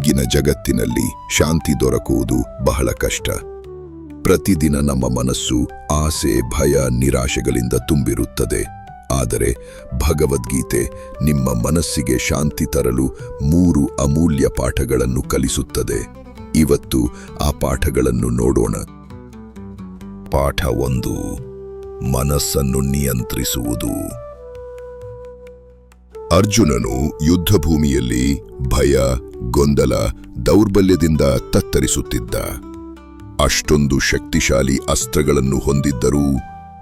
ಈಗಿನ ಜಗತ್ತಿನಲ್ಲಿ ಶಾಂತಿ ದೊರಕುವುದು ಬಹಳ ಕಷ್ಟ. ಪ್ರತಿದಿನ ನಮ್ಮ ಮನಸ್ಸು ಆಸೆ, ಭಯ, ನಿರಾಶೆಗಳಿಂದ ತುಂಬಿರುತ್ತದೆ. ಆದರೆ ಭಗವದ್ಗೀತೆ ನಿಮ್ಮ ಮನಸ್ಸಿಗೆ ಶಾಂತಿ ತರಲು ಮೂರು ಅಮೂಲ್ಯ ಪಾಠಗಳನ್ನು ಕಲಿಸುತ್ತದೆ. ಇವತ್ತು ಆ ಪಾಠಗಳನ್ನು ನೋಡೋಣ. ಪಾಠ ಒಂದು, ಮನಸ್ಸನ್ನು ನಿಯಂತ್ರಿಸುವುದು. ಅರ್ಜುನನು ಯುದ್ಧಭೂಮಿಯಲ್ಲಿ ಭಯ, ಗೊಂದಲ, ದೌರ್ಬಲ್ಯದಿಂದ ತತ್ತರಿಸುತ್ತಿದ್ದ. ಅಷ್ಟೊಂದು ಶಕ್ತಿಶಾಲಿ ಅಸ್ತ್ರಗಳನ್ನು ಹೊಂದಿದ್ದರೂ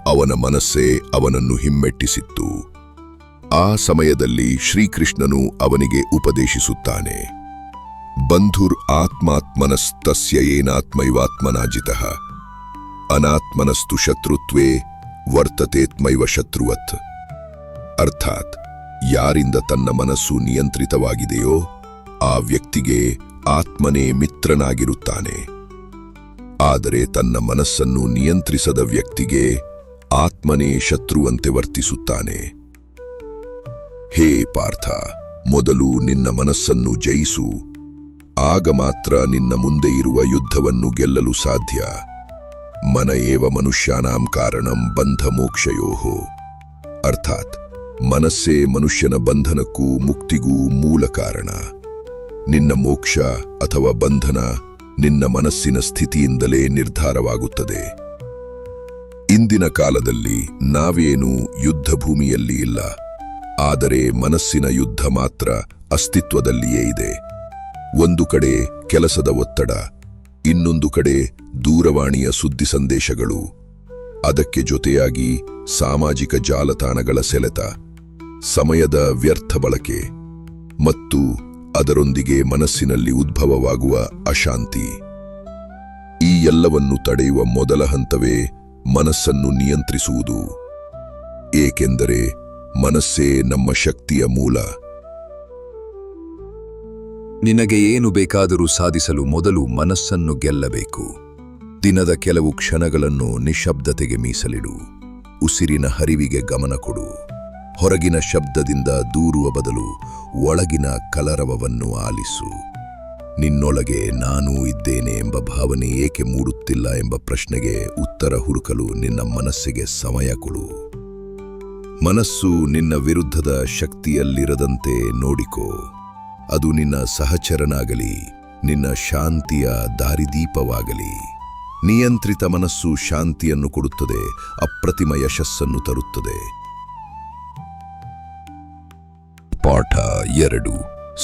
ಅವನ ಮನಸ್ಸೇ ಅವನನ್ನು ಹಿಮ್ಮೆಟ್ಟಿಸಿತ್ತು. ಆ ಸಮಯದಲ್ಲಿ ಶ್ರೀಕೃಷ್ಣನು ಅವನಿಗೆ ಉಪದೇಶಿಸುತ್ತಾನೆ. ಬಂಧುರ್ ಆತ್ಮಾತ್ಮನಸ್ತಸ್ಯ ಏನಾತ್ಮೈವಾತ್ಮನಾಜಿತಃ. ಅನಾತ್ಮನಸ್ತು ಶತ್ರುತ್ವೇ ವರ್ತತೇತ್ಮೈವ ಶತ್ರುವತ್. ಅರ್ಥಾತ್ ಯಾರಿಂದ ತನ್ನ ಮನಸ್ಸು ನಿಯಂತ್ರಿತವಾಗಿದೆಯೋ ಆ ವ್ಯಕ್ತಿಗೆ ಆತ್ಮನೇ ಮಿತ್ರನಾಗಿರುತ್ತಾನೆ. ಆದರೆ ತನ್ನ ಮನಸ್ಸನ್ನು ನಿಯಂತ್ರಿಸದ ವ್ಯಕ್ತಿಗೆ ಆತ್ಮನೇ ಶತ್ರುವಂತೆ ವರ್ತಿಸುತ್ತಾನೆ. ಹೇ ಪಾರ್ಥ, ಮೊದಲು ನಿನ್ನ ಮನಸ್ಸನ್ನು ಜಯಿಸು. ಆಗ ಮಾತ್ರ ನಿನ್ನ ಮುಂದೆ ಇರುವ ಯುದ್ಧವನ್ನು ಗೆಲ್ಲಲು ಸಾಧ್ಯ. ಮನ ಏವ ಮನುಷ್ಯಾನಾಂ ಕಾರಣಂ ಬಂಧ ಮೋಕ್ಷಯೋಹೋ. ಅರ್ಥಾತ್ ಮನಸ್ಸೇ ಮನುಷ್ಯನ ಬಂಧನಕ್ಕೂ ಮುಕ್ತಿಗೂ ಮೂಲ ಕಾರಣ. ನಿನ್ನ ಮೋಕ್ಷ ಅಥವಾ ಬಂಧನ ನಿನ್ನ ಮನಸ್ಸಿನ ಸ್ಥಿತಿಯಿಂದಲೇ ನಿರ್ಧಾರವಾಗುತ್ತದೆ. ಇಂದಿನ ಕಾಲದಲ್ಲಿ ನಾವೇನು ಯುದ್ಧ ಭೂಮಿಯಲ್ಲಿ ಇಲ್ಲ. ಆದರೆ ಮನಸ್ಸಿನ ಯುದ್ಧ ಮಾತ್ರ ಅಸ್ತಿತ್ವದಲ್ಲಿಯೇ ಇದೆ. ಒಂದು ಕಡೆ ಕೆಲಸದ ಒತ್ತಡ, ಇನ್ನೊಂದು ಕಡೆ ದೂರವಾಣಿಯ ಸುದ್ದಿ ಸಂದೇಶಗಳು. ಅದಕ್ಕೆ ಜೊತೆಯಾಗಿ ಸಾಮಾಜಿಕ ಜಾಲತಾಣಗಳ ಸೆಳೆತ. ಸಮಯದ ವ್ಯರ್ಥ ಬಳಕೆ ಮತ್ತು ಅದರೊಂದಿಗೆ ಮನಸ್ಸಿನಲ್ಲಿ ಉದ್ಭವವಾಗುವ ಅಶಾಂತಿ. ಈ ಎಲ್ಲವನ್ನು ತಡೆಯುವ ಮೊದಲ ಹಂತವೇ ಮನಸ್ಸನ್ನು ನಿಯಂತ್ರಿಸುವುದು. ಏಕೆಂದರೆ ಮನಸ್ಸೇ ನಮ್ಮ ಶಕ್ತಿಯ ಮೂಲ. ನಿನಗೆ ಏನು ಬೇಕಾದರೂ ಸಾಧಿಸಲು ಮೊದಲು ಮನಸ್ಸನ್ನು ಗೆಲ್ಲಬೇಕು. ದಿನದ ಕೆಲವು ಕ್ಷಣಗಳನ್ನು ನಿಶಬ್ದತೆಗೆ ಮೀಸಲಿಡು. ಉಸಿರಿನ ಹರಿವಿಗೆ ಗಮನ ಕೊಡು. ಹೊರಗಿನ ಶಬ್ದದಿಂದ ದೂರುವ ಬದಲು ಒಳಗಿನ ಕಲರವವನ್ನು ಆಲಿಸು. ನಿನ್ನೊಳಗೆ ನಾನು ಇದ್ದೇನೆ ಎಂಬ ಭಾವನೆ ಏಕೆ ಮೂಡುತ್ತಿಲ್ಲ ಎಂಬ ಪ್ರಶ್ನೆಗೆ ಉತ್ತರ ಹುಡುಕಲು ನಿನ್ನ ಮನಸ್ಸಿಗೆ ಸಮಯ ಕೊಡು. ಮನಸ್ಸು ನಿನ್ನ ವಿರುದ್ಧದ ಶಕ್ತಿಯಲ್ಲಿರದಂತೆ ನೋಡಿಕೋ. ಅದು ನಿನ್ನ ಸಹಚರನಾಗಲಿ, ನಿನ್ನ ಶಾಂತಿಯ ದಾರಿದೀಪವಾಗಲಿ. ನಿಯಂತ್ರಿತ ಮನಸ್ಸು ಶಾಂತಿಯನ್ನು ಕೊಡುತ್ತದೆ, ಅಪ್ರತಿಮ ಯಶಸ್ಸನ್ನು ತರುತ್ತದೆ. ಎರಡು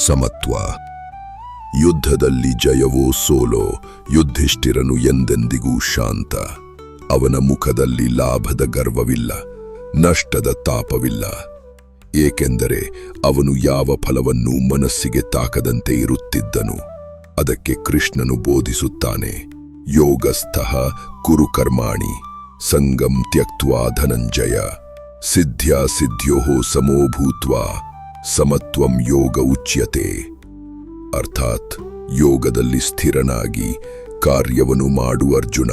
ಸಮತ್ವ. ಯುದ್ಧದಲ್ಲಿ ಜಯವೋ ಸೋಲೋ, ಯುದ್ಧಿಷ್ಠಿರನು ಎಂದೆಂದಿಗೂ ಶಾಂತ. ಅವನ ಮುಖದಲ್ಲಿ ಲಾಭದ ಗರ್ವವಿಲ್ಲ, ನಷ್ಟದ ತಾಪವಿಲ್ಲ. ಏಕೆಂದರೆ ಅವನು ಯಾವ ಫಲವನ್ನು ಮನಸ್ಸಿಗೆ ತಾಕದಂತೆ ಇರುತ್ತಿದ್ದನು, ಅದಕ್ಕೆ ಕೃಷ್ಣನು ಬೋಧಿಸುತ್ತಾನೆ. ಯೋಗಸ್ಥಃ ಕುರುಕರ್ಮಾಣಿ, ಸಂಗಂ ತ್ಯಕ್ವಾ ಧನಂಜಯ ಸಿದ್ಧ್ಯಾ ಸಿದ್ಧ್ಯೋ ಸಮೋ ಭೂತ್ವಾ. ಸಮತ್ವಂ ಯೋಗ ಉಚ್ಯತೆ. ಅರ್ಥಾತ್ ಯೋಗದಲ್ಲಿ ಸ್ಥಿರನಾಗಿ ಕಾರ್ಯವನ್ನು ಮಾಡು ಅರ್ಜುನ.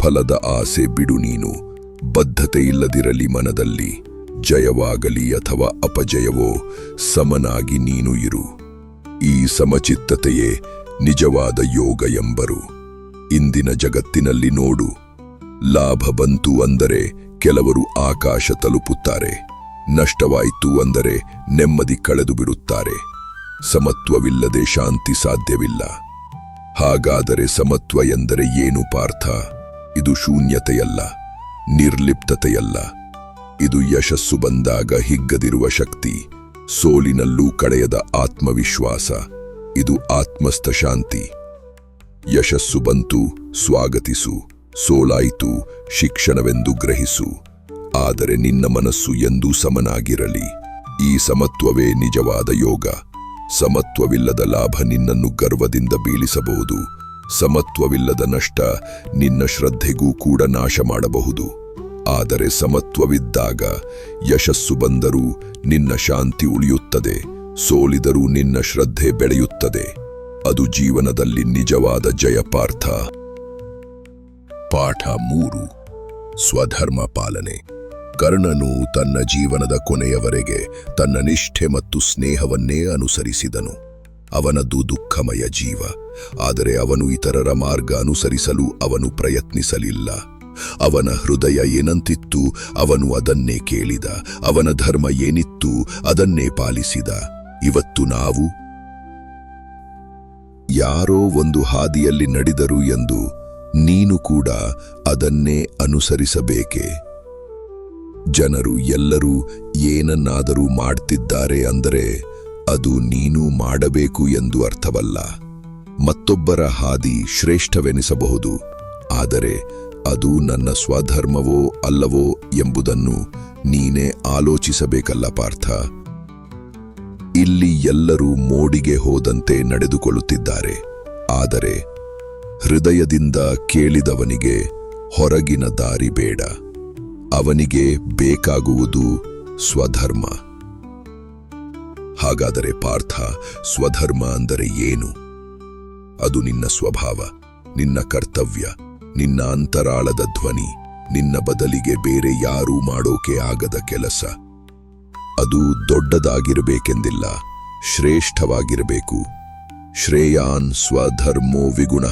ಫಲದ ಆಸೆ ಬಿಡು ನೀನು. ಬದ್ಧತೆ ಇಲ್ಲದಿರಲಿ ಮನದಲ್ಲಿ. ಜಯವಾಗಲಿ ಅಥವಾ ಅಪಜಯವೋ, ಸಮನಾಗಿ ನೀನು ಇರು. ಈ ಸಮಚಿತ್ತತೆಯೇ ನಿಜವಾದ ಯೋಗ ಎಂಬರು. ಇಂದಿನ ಜಗತ್ತಿನಲ್ಲಿ ನೋಡು. ಲಾಭ ಬಂತು ಅಂದರೆ ಕೆಲವರು ಆಕಾಶ ತಲುಪುತ್ತಾರೆ. ನಷ್ಟವಾಯಿತು ಅಂದರೆ ನೆಮ್ಮದಿ ಕಳೆದು ಬಿಡುತ್ತಾರೆ. ಸಮತ್ವವಿಲ್ಲದೆ ಶಾಂತಿ ಸಾಧ್ಯವಿಲ್ಲ. ಹಾಗಾದರೆ ಸಮತ್ವ ಎಂದರೆ ಏನು ಪಾರ್ಥ? ಇದು ಶೂನ್ಯತೆಯಲ್ಲ, ನಿರ್ಲಿಪ್ತತೆಯಲ್ಲ. ಇದು ಯಶಸ್ಸು ಬಂದಾಗ ಹಿಗ್ಗದಿರುವ ಶಕ್ತಿ, ಸೋಲಿನಲ್ಲೂ ಕಡೆಯದ ಆತ್ಮವಿಶ್ವಾಸ. ಇದು ಆತ್ಮಸ್ಥ ಶಾಂತಿ. ಯಶಸ್ಸು ಬಂತು, ಸ್ವಾಗತಿಸು, ಸೋಲಾಯಿತು, ಶಿಕ್ಷಣವೆಂದು ಗ್ರಹಿಸು. ಆದರೆ ನಿನ್ನ ಮನಸ್ಸು ಎಂದೂ ಸಮನಾಗಿರಲಿ. ಈ ಸಮತ್ವವೇ ನಿಜವಾದ ಯೋಗ. ಸಮತ್ವವಿಲ್ಲದ ಲಾಭ ನಿನ್ನನ್ನು ಗರ್ವದಿಂದ ಬೀಳಿಸಬಹುದು. ಸಮತ್ವವಿಲ್ಲದ ನಷ್ಟ ನಿನ್ನ ಶ್ರದ್ಧೆಗೂ ಕೂಡ ನಾಶ ಮಾಡಬಹುದು. ಆದರೆ ಸಮತ್ವವಿದ್ದಾಗ ಯಶಸ್ಸು ಬಂದರೂ ನಿನ್ನ ಶಾಂತಿ ಉಳಿಯುತ್ತದೆ. ಸೋಲಿದರೂ ನಿನ್ನ ಶ್ರದ್ಧೆ ಬೆಳೆಯುತ್ತದೆ. ಅದು ಜೀವನದಲ್ಲಿ ನಿಜವಾದ ಜಯಪಾರ್ಥ. ಪಾಠ ಮೂರು. ಸ್ವಧರ್ಮ ಪಾಲನೆ. ಕರ್ಣನು ತನ್ನ ಜೀವನದ ಕೊನೆಯವರೆಗೆ ತನ್ನ ನಿಷ್ಠೆ ಮತ್ತು ಸ್ನೇಹವನ್ನೇ ಅನುಸರಿಸಿದನು. ಅವನದು ದುಃಖಮಯ ಜೀವ, ಆದರೆ ಅವನು ಇತರರ ಮಾರ್ಗ ಅನುಸರಿಸಲು ಅವನು ಪ್ರಯತ್ನಿಸಲಿಲ್ಲ. ಅವನ ಹೃದಯ ಏನಂತಿತ್ತು, ಅವನು ಅದನ್ನೇ ಕೇಳಿದ. ಅವನ ಧರ್ಮ ಏನಿತ್ತು, ಅದನ್ನೇ ಪಾಲಿಸಿದ. ಇವತ್ತು ನಾವು ಯಾರೋ ಒಂದು ಹಾದಿಯಲ್ಲಿ ನಡೆದರು ಎಂದು ನೀನು ಕೂಡ ಅದನ್ನೇ ಅನುಸರಿಸಬೇಕೆ? ಜನರು ಎಲ್ಲರೂ ಏನನ್ನಾದರೂ ಮಾಡ್ತಿದ್ದಾರೆ ಅಂದರೆ ಅದು ನೀನು ಮಾಡಬೇಕು ಎಂದು ಅರ್ಥವಲ್ಲ. ಮತ್ತೊಬ್ಬರ ಹಾದಿ ಶ್ರೇಷ್ಠವೆನಿಸಬಹುದು, ಆದರೆ ಅದು ನನ್ನ ಸ್ವಧರ್ಮವೋ ಅಲ್ಲವೋ ಎಂಬುದನ್ನು ನೀನೇ ಆಲೋಚಿಸಬೇಕಲ್ಲ ಪಾರ್ಥ. ಇಲ್ಲಿ ಎಲ್ಲರೂ ಮೋಡಿಗೆ ಹೋದಂತೆ ನಡೆದುಕೊಳ್ಳುತ್ತಿದ್ದಾರೆ, ಆದರೆ ಹೃದಯದಿಂದ ಕೇಳಿದವನಿಗೆ ಹೊರಗಿನ ದಾರಿ ಬೇಡ. ಅವನಿಗೆ ಬೇಕಾಗುವುದು ಸ್ವಧರ್ಮ. ಹಾಗಾದರೆ ಪಾರ್ಥ, ಸ್ವಧರ್ಮ ಅಂದರೆ ಏನು? ಅದು ನಿನ್ನ ಸ್ವಭಾವ, ನಿನ್ನ ಕರ್ತವ್ಯ, ನಿನ್ನ ಅಂತರಾಳದ ಧ್ವನಿ, ನಿನ್ನ ಬದಲಿಗೆ ಬೇರೆ ಯಾರೂ ಮಾಡೋಕೆ ಆಗದ ಕೆಲಸ. ಅದು ದೊಡ್ಡದಾಗಿರಬೇಕೆಂದಿಲ್ಲ, ಶ್ರೇಷ್ಠವಾಗಿರಬೇಕು. ಶ್ರೇಯಾನ್ ಸ್ವಧರ್ಮೋ ವಿಗುಣ,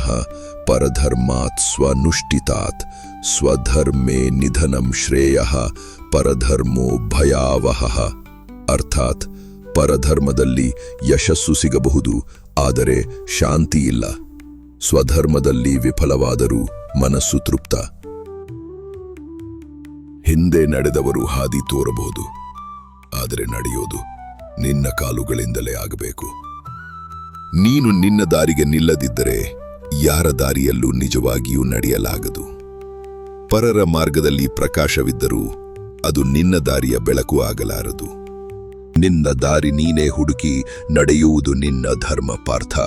ಪರಧರ್ಮಾತ್ ಸ್ವನುಷ್ಠಿತಾತ್, ಸ್ವಧರ್ಮೇ ನಿಧನಂ ಶ್ರೇಯ, ಪರಧರ್ಮೋ ಭಯಾವಹ. ಅರ್ಥಾತ್, ಪರಧರ್ಮದಲ್ಲಿ ಯಶಸ್ಸು ಸಿಗಬಹುದು, ಆದರೆ ಶಾಂತಿ ಇಲ್ಲ. ಸ್ವಧರ್ಮದಲ್ಲಿ ವಿಫಲವಾದರೂ ಮನಸ್ಸು ತೃಪ್ತ. ಹಿಂದೆ ನಡೆದವರು ಹಾದಿ ತೋರಬಹುದು, ಆದರೆ ನಡೆಯೋದು ನಿನ್ನ ಕಾಲುಗಳಿಂದಲೇ ಆಗಬೇಕು. ನೀನು ನಿನ್ನ ದಾರಿಗೆ ನಿಲ್ಲದಿದ್ದರೆ ಯಾರ ದಾರಿಯಲ್ಲೂ ನಿಜವಾಗಿಯೂ ನಡೆಯಲಾಗದು. ಪರರ ಮಾರ್ಗದಲ್ಲಿ ಪ್ರಕಾಶವಿದ್ದರೂ ಅದು ನಿನ್ನ ದಾರಿಯ ಬೆಳಕು ಆಗಲಾರದು. ನಿನ್ನ ದಾರಿ ನೀನೇ ಹುಡುಕಿ ನಡೆಯುವುದು ನಿನ್ನ ಧರ್ಮ ಪಾರ್ಥ.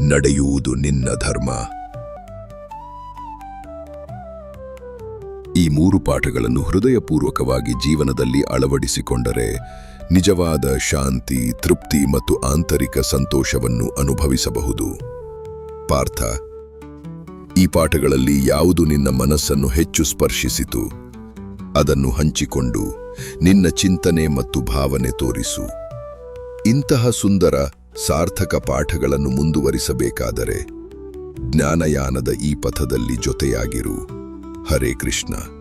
ನಡೆಯುವುದು ನಿನ್ನ ಧರ್ಮ. ಈ ಮೂರು ಪಾಠಗಳನ್ನು ಹೃದಯಪೂರ್ವಕವಾಗಿ ಜೀವನದಲ್ಲಿ ಅಳವಡಿಸಿಕೊಂಡರೆ ನಿಜವಾದ ಶಾಂತಿ, ತೃಪ್ತಿ ಮತ್ತು ಆಂತರಿಕ ಸಂತೋಷವನ್ನು ಅನುಭವಿಸಬಹುದು. ಪಾರ್ಥ, ಈ ಪಾಠಗಳಲ್ಲಿ ಯಾವುದು ನಿನ್ನ ಮನಸ್ಸನ್ನು ಹೆಚ್ಚು ಸ್ಪರ್ಶಿಸಿತು? ಅದನ್ನು ಹಂಚಿಕೊಂಡು ನಿನ್ನ ಚಿಂತನೆ ಮತ್ತು ಭಾವನೆ ತೋರಿಸು. ಇಂತಹ ಸುಂದರ, ಸಾರ್ಥಕ ಪಾಠಗಳನ್ನು ಮುಂದುವರಿಸಬೇಕಾದರೆ ಜ್ಞಾನಯಾನದ ಈ ಪಥದಲ್ಲಿ ಜೊತೆಯಾಗಿರು. ಹರೇ ಕೃಷ್ಣ.